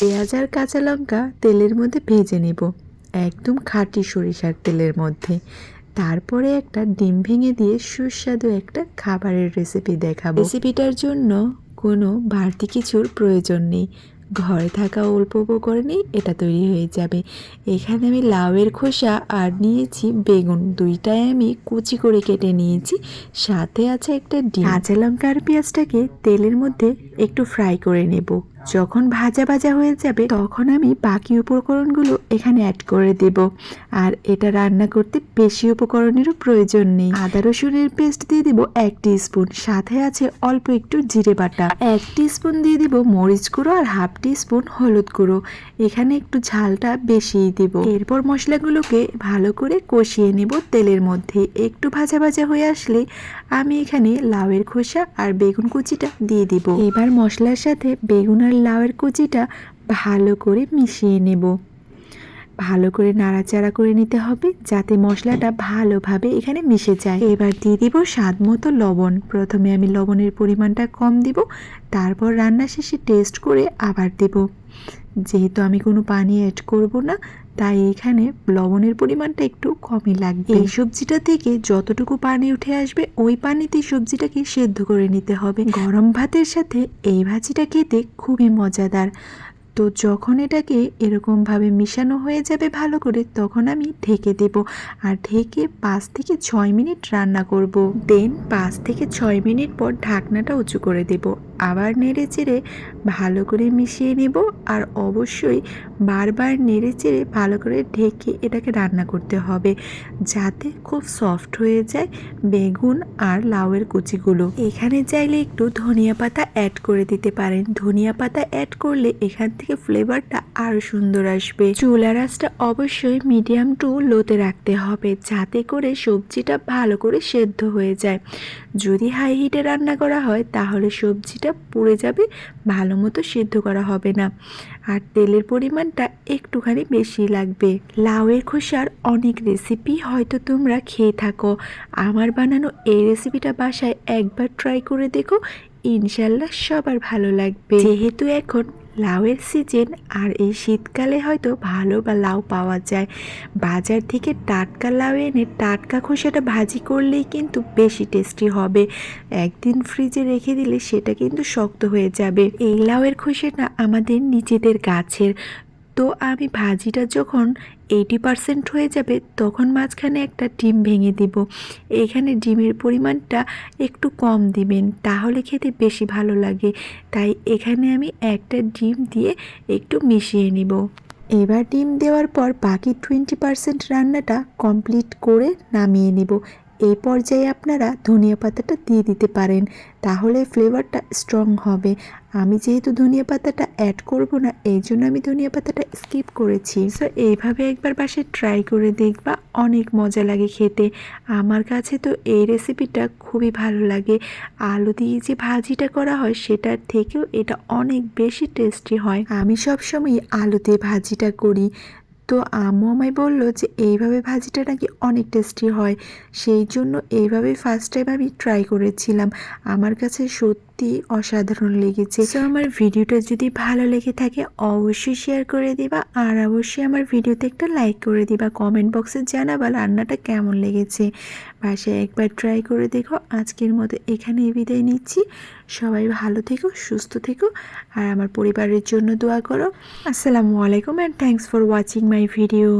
পেঁয়াজ আর কাঁচা লঙ্কা তেলের মধ্যে ভেজে নেব। একদম খাঁটি সরিষার তেলের মধ্যে। তারপরে একটা ডিম ভেঙে দিয়ে সুস্বাদু একটা খাবারের রেসিপি দেখাবো। রেসিপিটার জন্য কোনো বাড়তি কিছুর প্রয়োজন নেই। ঘরে থাকা অল্প উপকরণেই এটা তৈরি হয়ে যাবে। এখানে আমি লাউয়ের খোসা আর নিয়েছি বেগুন। দুইটাই আমি কুচি করে কেটে নিয়েছি। সাথে আছে একটা ডিম। কাঁচা লঙ্কা আর পেঁয়াজটাকে তেলের মধ্যে একটু ফ্রাই করে নেব। যখন ভাজা ভাজা হয়ে যাবে, তখন আমি বাকি উপকরণগুলো এখানে অ্যাড করে দেব। আর এটা রান্না করতে বেশি উপকরণেরও প্রয়োজন নেই। আদা রসুনের পেস্ট দিয়ে দিব এক স্পুন সাথে আছে অল্প একটু জিরে বাটা। এক স্পুন দিয়ে দিব মরিচ গুঁড়ো আর হাফ স্পুন হলুদ গুঁড়ো। এখানে একটু ঝালটা বেশিই দেব। এরপর মশলাগুলোকে ভালো করে কষিয়ে নেব তেলের মধ্যে। একটু ভাজা ভাজা হয়ে আসলে আমি এখানে লাউয়ের খোসা আর বেগুন কুচিটা দিয়ে দিব। এবার মশলার সাথে বেগুন আর লাউয়ের কুচিটা ভালো করে মিশিয়ে নেব। ভালো করে নাড়াচাড়া করে নিতে হবে যাতে মশলাটা ভালোভাবে এখানে মিশে যায়। এবার দিয়ে দিব স্বাদ মতো লবণ। প্রথমে আমি লবণের পরিমাণটা কম দিব, তারপর রান্না শেষে টেস্ট করে আবার দেব। যেহেতু আমি কোনো পানি অ্যাড করব না তাই এখানে লবণের পরিমাণটা একটু কমই লাগবে। এই সবজিটা থেকে যতটুকু পানি উঠে আসবে ওই পানিতেই সবজিটাকে সেদ্ধ করে নিতে হবে। গরম ভাতের সাথে এই ভাজিটা খেতে খুবই মজাদার। তো যখন এটাকে এরকমভাবে মিশানো হয়ে যাবে ভালো করে তখন আমি ঢেকে দেব আর ঢেকে পাঁচ থেকে ছয় মিনিট রান্না করব। দেন পাঁচ থেকে ছয় মিনিট পর ঢাকনাটা উঁচু করে দেব। আবার নেড়ে চেড়ে ভালো করে মিশিয়ে নেব আর অবশ্যই বারবার নেড়ে চেড়ে ভালো করে ঢেকে এটাকে রান্না করতে হবে যাতে খুব সফট হয়ে যায় বেগুন আর লাউয়ের কুচিগুলো। এখানে চাইলে একটু ধনিয়া পাতা অ্যাড করে দিতে পারেন। ধনিয়া পাতা অ্যাড করলে এখান থেকে ফ্লেভারটা আরও সুন্দর আসবে। চুলা রাসটা অবশ্যই মিডিয়াম টু লোতে রাখতে হবে যাতে করে সবজিটা ভালো করে সেদ্ধ হয়ে যায়। যদি হাই হিটে রান্না করা হয় তাহলে সবজিটা পুড়ে যাবে, ভালো মতো সিদ্ধ করা হবে না। আর তেলের পরিমাণটা একটুখানি বেশি লাগবে। লাউয়ের খোসার অনেক রেসিপি হয়তো তোমরা খেয়ে থাকো। আমার বানানো এই রেসিপিটা বাসায় একবার ট্রাই করে দেখো। ইনশাল্লাহ সবার ভালো লাগবে। যেহেতু এখন লাউয়ের সিজন আর এই শীতকালে হয়তো ভালো বা লাউ পাওয়া যায়। বাজার থেকে টাটকা লাউ এনে টাটকা খোসাটা ভাজি করলেই কিন্তু বেশি টেস্টি হবে। একদিন ফ্রিজে রেখে দিলে সেটা কিন্তু শক্ত হয়ে যাবে। এই লাউয়ের খোসাটা আমাদের নিজেদের গাছের তো আমি ভাজিটা যখন এইটি পারসেন্ট হয়ে যাবে, তখন মাঝখানে একটা ডিম ভেঙে দিব। এখানে ডিমের পরিমাণটা একটু কম দিবেন, তাহলে খেতে বেশি ভালো লাগে। তাই এখানে আমি একটা ডিম দিয়ে একটু মিশিয়ে নিব। এবার ডিম দেওয়ার পর বাকি টোয়েন্টি পারসেন্ট রান্নাটা কমপ্লিট করে নামিয়ে নেব। এই পর্যায়ে আপনারা ধনিয়া পাতাটা দিয়ে দিতে পারেন। তাহলে ফ্লেভারটা স্ট্রং হবে। আমি যেহেতু ধনিয়া পাতাটা অ্যাড করব না, এই জন্য আমি ধনিয়া পাতাটা স্কিপ করেছি। সো এইভাবে একবার বাসায় ট্রাই করে দেখবা, অনেক মজা লাগে খেতে। আমার কাছে তো এই রেসিপিটা খুবই ভালো লাগে। আলু দিয়ে যে ভাজিটা করা হয়, সেটার থেকেও এটা অনেক বেশি টেস্টি হয়। আমি সবসময় আলুতে ভাজিটা করি। তো আম্মু আমায় বলল যে, এইভাবে ভাজিটা নাকি অনেক টেস্টি হয়। সেই জন্য এইভাবে ফার্স্ট টাইম আমি ট্রাই করেছিলাম। আমার কাছে সত্যি অসাধারণ লেগেছে। তো আমার ভিডিওটা যদি ভালো লেগে থাকে অবশ্যই শেয়ার করে দিবা। আর অবশ্যই আমার ভিডিওতে একটা লাইক করে দিবা। কমেন্ট বক্সে জানাবা রান্নাটা কেমন লেগেছে। বাসায় একবার ট্রাই করে দেখো। আজকের মতো এখানে বিদায় নিচ্ছি। সবাই ভালো থেকো সুস্থ থেকো। আর আমার পরিবারের জন্য দোয়া করো। আসসালামু আলাইকুম and thanks for watching my video